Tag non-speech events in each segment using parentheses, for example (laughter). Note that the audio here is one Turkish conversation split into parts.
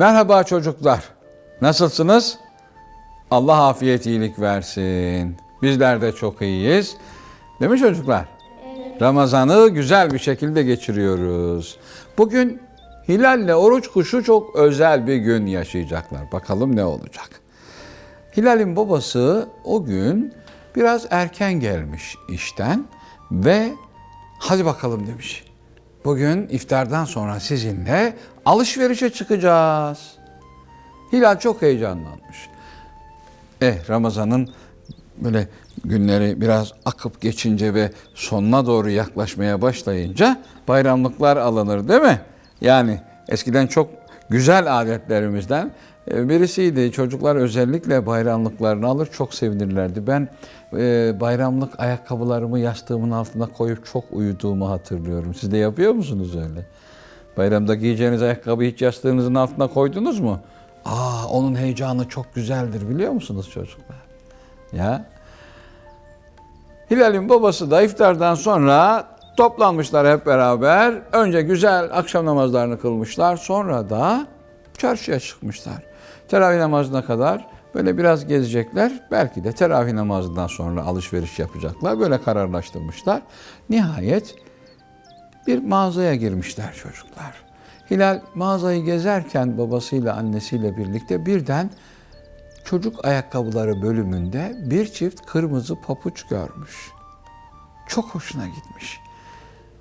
Merhaba çocuklar. Nasılsınız? Allah afiyet iyilik versin. Bizler de çok iyiyiz. Değil mi çocuklar? Ramazan'ı güzel bir şekilde geçiriyoruz. Bugün Hilal'le oruç kuşu çok özel bir gün yaşayacaklar. Bakalım ne olacak? Hilal'in babası o gün biraz erken gelmiş işten ve hadi bakalım demiş. Bugün iftardan sonra sizinle alışverişe çıkacağız. Hilal çok heyecanlanmış. Eh Ramazan'ın böyle günleri biraz akıp geçince ve sonuna doğru yaklaşmaya başlayınca bayramlıklar alınır değil mi? Yani eskiden çok güzel adetlerimizden birisiydi. Çocuklar özellikle bayramlıklarını alır çok sevinirlerdi. Ben e, bayramlık ayakkabılarımı yastığımın altına koyup çok uyuduğumu hatırlıyorum. Siz de yapıyor musunuz öyle? Bayramda giyeceğiniz ayakkabıyı hiç yastığınızın altına koydunuz mu? Aa onun heyecanı çok güzeldir biliyor musunuz çocuklar? Ya. Hilal'in babası da iftardan sonra toplanmışlar hep beraber. Önce güzel akşam namazlarını kılmışlar. Sonra da çarşıya çıkmışlar. Teravih namazına kadar böyle biraz gezecekler. Belki de teravih namazından sonra alışveriş yapacaklar. Böyle kararlaştırmışlar. Nihayet bir mağazaya girmişler çocuklar. Hilal mağazayı gezerken babasıyla annesiyle birlikte birden çocuk ayakkabıları bölümünde bir çift kırmızı papuç görmüş. Çok hoşuna gitmiş.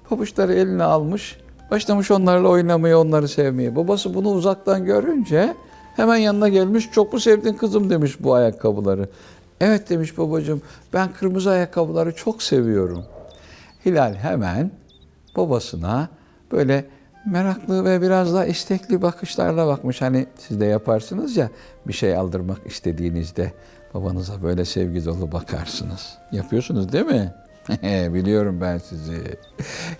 Papuçları eline almış, başlamış onlarla oynamaya, onları sevmeye. Babası bunu uzaktan görünce hemen yanına gelmiş, çok mu sevdin kızım demiş bu ayakkabıları. Evet demiş babacığım, ben kırmızı ayakkabıları çok seviyorum. Hilal hemen babasına böyle meraklı ve biraz da istekli bakışlarla bakmış. Hani siz de yaparsınız ya bir şey aldırmak istediğinizde babanıza böyle sevgi dolu bakarsınız. Yapıyorsunuz değil mi? (laughs) Biliyorum ben sizi.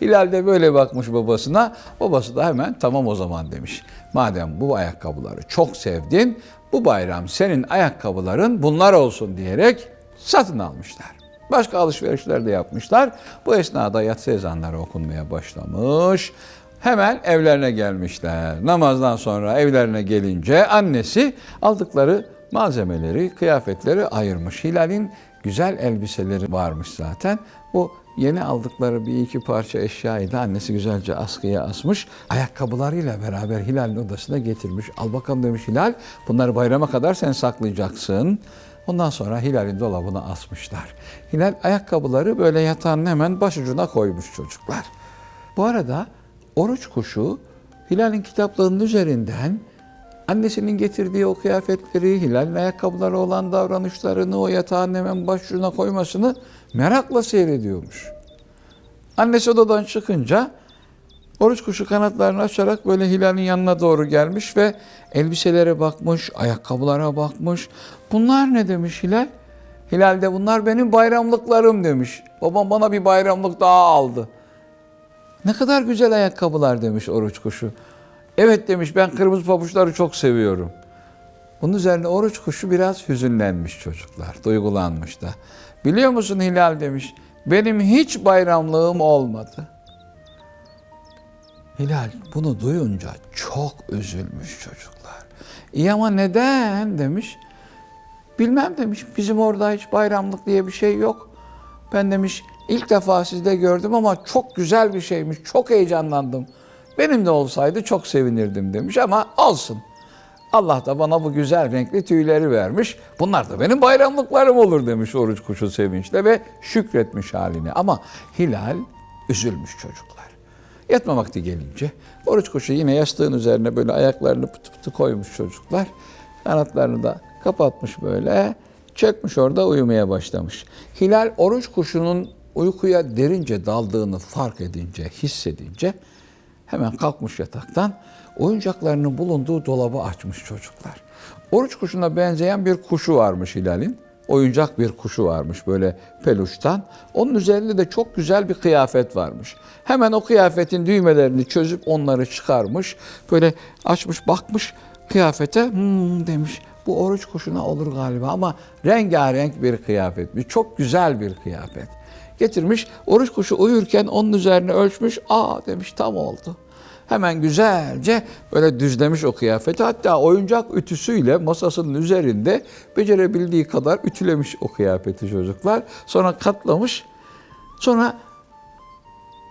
Hilal de böyle bakmış babasına. Babası da hemen tamam o zaman demiş. Madem bu ayakkabıları çok sevdin, bu bayram senin ayakkabıların bunlar olsun diyerek satın almışlar. Başka alışverişler de yapmışlar. Bu esnada yatsı ezanları okunmaya başlamış. Hemen evlerine gelmişler. Namazdan sonra evlerine gelince annesi aldıkları malzemeleri, kıyafetleri ayırmış. Hilal'in güzel elbiseleri varmış zaten. Bu yeni aldıkları bir iki parça eşyayı da annesi güzelce askıya asmış. Ayakkabılarıyla beraber Hilal'in odasına getirmiş. Al bakalım demiş Hilal. Bunları bayrama kadar sen saklayacaksın. Ondan sonra Hilal'in dolabına asmışlar. Hilal ayakkabıları böyle yatağın hemen başucuna koymuş çocuklar. Bu arada oruç kuşu Hilal'in kitaplığının üzerinden annesinin getirdiği o kıyafetleri, Hilal'in ayakkabıları olan davranışlarını o yatağın hemen başucuna koymasını merakla seyrediyormuş. Annesi odadan çıkınca oruç kuşu kanatlarını açarak böyle Hilal'in yanına doğru gelmiş ve elbiselere bakmış, ayakkabılara bakmış. Bunlar ne demiş Hilal? Hilal de bunlar benim bayramlıklarım demiş. Babam bana bir bayramlık daha aldı. Ne kadar güzel ayakkabılar demiş oruç kuşu. Evet demiş ben kırmızı pabuçları çok seviyorum. Bunun üzerine oruç kuşu biraz hüzünlenmiş çocuklar, duygulanmış da. Biliyor musun Hilal demiş, benim hiç bayramlığım olmadı. Hilal bunu duyunca çok üzülmüş çocuklar. İyi ama neden demiş. Bilmem demiş bizim orada hiç bayramlık diye bir şey yok. Ben demiş ilk defa sizde gördüm ama çok güzel bir şeymiş. Çok heyecanlandım. Benim de olsaydı çok sevinirdim demiş ama olsun. Allah da bana bu güzel renkli tüyleri vermiş. Bunlar da benim bayramlıklarım olur demiş oruç kuşu sevinçle ve şükretmiş haline. Ama Hilal üzülmüş çocuklar. Yatma vakti gelince oruç kuşu yine yastığın üzerine böyle ayaklarını pıtı pıtı koymuş çocuklar. Kanatlarını da kapatmış böyle. Çökmüş orada uyumaya başlamış. Hilal oruç kuşunun uykuya derince daldığını fark edince, hissedince hemen kalkmış yataktan oyuncaklarının bulunduğu dolabı açmış çocuklar. Oruç kuşuna benzeyen bir kuşu varmış Hilal'in. Oyuncak bir kuşu varmış böyle peluştan. Onun üzerinde de çok güzel bir kıyafet varmış. Hemen o kıyafetin düğmelerini çözüp onları çıkarmış. Böyle açmış bakmış kıyafete hmm demiş. Bu oruç kuşuna olur galiba ama rengarenk bir kıyafetmiş. Çok güzel bir kıyafet. Getirmiş oruç kuşu uyurken onun üzerine ölçmüş. Aa demiş tam oldu. hemen güzelce böyle düzlemiş o kıyafeti. Hatta oyuncak ütüsüyle masasının üzerinde becerebildiği kadar ütülemiş o kıyafeti çocuklar. Sonra katlamış. Sonra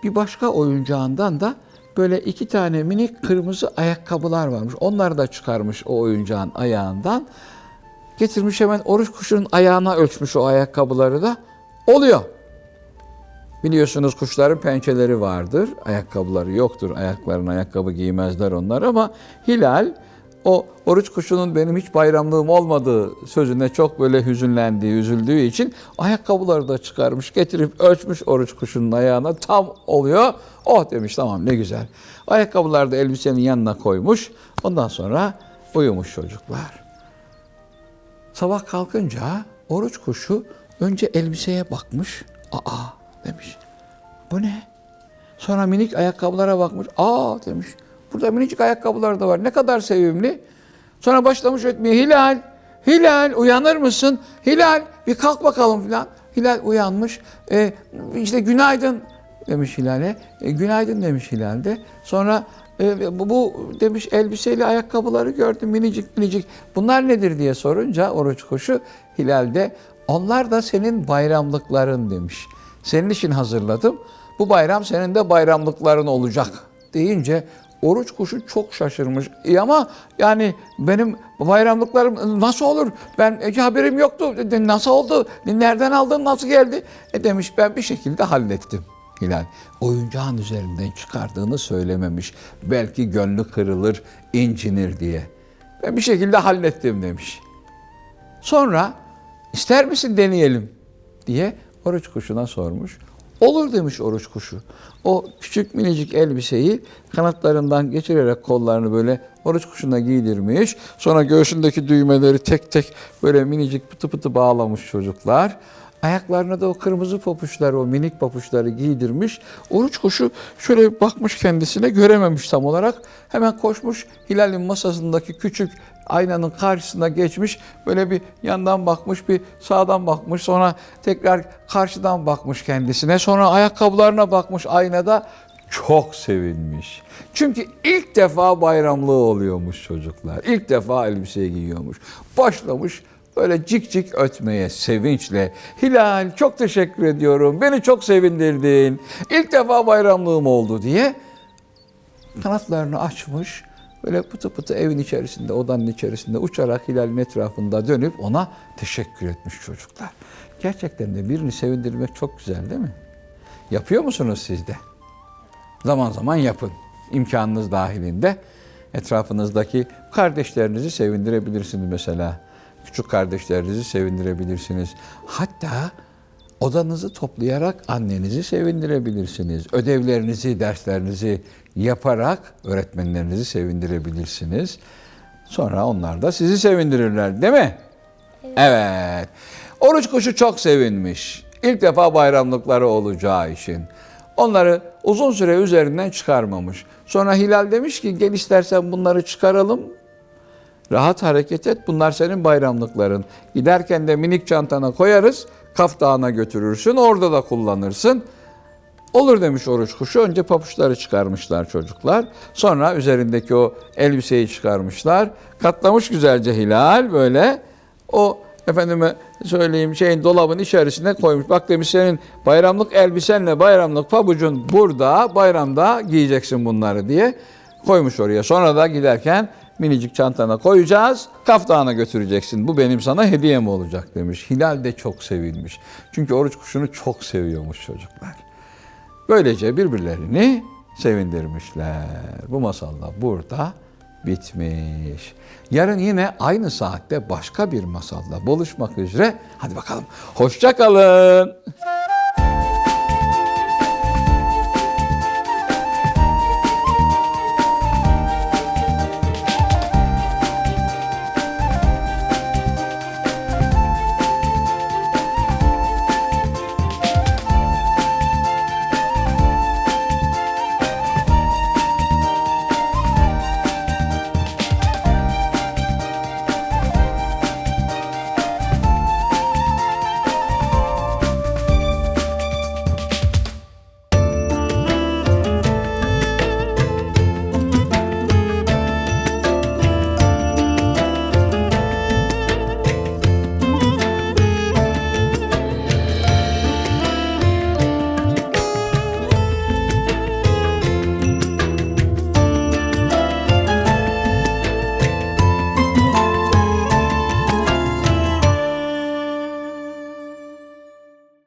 bir başka oyuncağından da böyle iki tane minik kırmızı ayakkabılar varmış. Onları da çıkarmış o oyuncağın ayağından. Getirmiş hemen oruç kuşunun ayağına ölçmüş o ayakkabıları da. Oluyor. Biliyorsunuz kuşların pençeleri vardır. Ayakkabıları yoktur. Ayaklarına ayakkabı giymezler onlar ama Hilal o oruç kuşunun benim hiç bayramlığım olmadığı sözüne çok böyle hüzünlendiği, üzüldüğü için ayakkabıları da çıkarmış, getirip ölçmüş oruç kuşunun ayağına tam oluyor. Oh demiş tamam ne güzel. Ayakkabıları da elbisenin yanına koymuş. Ondan sonra uyumuş çocuklar. Sabah kalkınca oruç kuşu önce elbiseye bakmış. Aa demiş. Bu ne? Sonra minik ayakkabılara bakmış. Aa demiş. Burada minicik ayakkabılar da var. Ne kadar sevimli. Sonra başlamış ötmeye. Hilal, Hilal uyanır mısın? Hilal bir kalk bakalım filan. Hilal uyanmış. E, işte günaydın demiş Hilal'e. E, günaydın demiş Hilal de. Sonra e, bu, bu demiş elbiseyle ayakkabıları gördüm minicik minicik. Bunlar nedir diye sorunca oruç kuşu Hilal de onlar da senin bayramlıkların demiş. Senin için hazırladım. Bu bayram senin de bayramlıkların olacak deyince oruç kuşu çok şaşırmış. İyi ama yani benim bayramlıklarım nasıl olur? Ben e, haberim yoktu. De, Nasıl oldu? Nereden aldın? Nasıl geldi? E demiş ben bir şekilde hallettim. Hilal oyuncağın üzerinden çıkardığını söylememiş. Belki gönlü kırılır, incinir diye. Ben bir şekilde hallettim demiş. Sonra ister misin deneyelim diye oruç kuşuna sormuş. Olur demiş oruç kuşu. O küçük minicik elbiseyi kanatlarından geçirerek kollarını böyle oruç kuşuna giydirmiş. Sonra göğsündeki düğmeleri tek tek böyle minicik pıtı pıtı bağlamış çocuklar. Ayaklarına da o kırmızı papuçları, o minik papuçları giydirmiş. Oruç kuşu şöyle bakmış kendisine, görememiş tam olarak. Hemen koşmuş Hilal'in masasındaki küçük aynanın karşısına geçmiş. Böyle bir yandan bakmış, bir sağdan bakmış. Sonra tekrar karşıdan bakmış kendisine. Sonra ayakkabılarına bakmış aynada. Çok sevinmiş. Çünkü ilk defa bayramlığı oluyormuş çocuklar. İlk defa elbise giyiyormuş. Başlamış böyle cik cik ötmeye sevinçle. Hilal çok teşekkür ediyorum. Beni çok sevindirdin. İlk defa bayramlığım oldu diye kanatlarını açmış. Böyle pıtı pıtı evin içerisinde, odanın içerisinde uçarak Hilal'in etrafında dönüp ona teşekkür etmiş çocuklar. Gerçekten de birini sevindirmek çok güzel değil mi? Yapıyor musunuz siz de? Zaman zaman yapın. İmkanınız dahilinde etrafınızdaki kardeşlerinizi sevindirebilirsiniz mesela. Küçük kardeşlerinizi sevindirebilirsiniz. Hatta odanızı toplayarak annenizi sevindirebilirsiniz. Ödevlerinizi, derslerinizi yaparak öğretmenlerinizi sevindirebilirsiniz. Sonra onlar da sizi sevindirirler değil mi? Evet. Oruç kuşu çok sevinmiş. İlk defa bayramlıkları olacağı için. Onları uzun süre üzerinden çıkarmamış. Sonra Hilal demiş ki gel istersen bunları çıkaralım. Rahat hareket et. Bunlar senin bayramlıkların. Giderken de minik çantana koyarız. Kaf Dağı'na götürürsün. Orada da kullanırsın. Olur demiş oruç kuşu. Önce papuçları çıkarmışlar çocuklar. Sonra üzerindeki o elbiseyi çıkarmışlar. Katlamış güzelce Hilal böyle. O efendime söyleyeyim şeyin dolabın içerisine koymuş. Bak demiş senin bayramlık elbisenle bayramlık pabucun burada bayramda giyeceksin bunları diye koymuş oraya. Sonra da giderken minicik çantana koyacağız. Kaftağına götüreceksin. Bu benim sana hediyem olacak demiş. Hilal de çok sevinmiş. Çünkü oruç kuşunu çok seviyormuş çocuklar. Böylece birbirlerini sevindirmişler. Bu masal da burada bitmiş. Yarın yine aynı saatte başka bir masalla buluşmak üzere. Hadi bakalım. Hoşça kalın.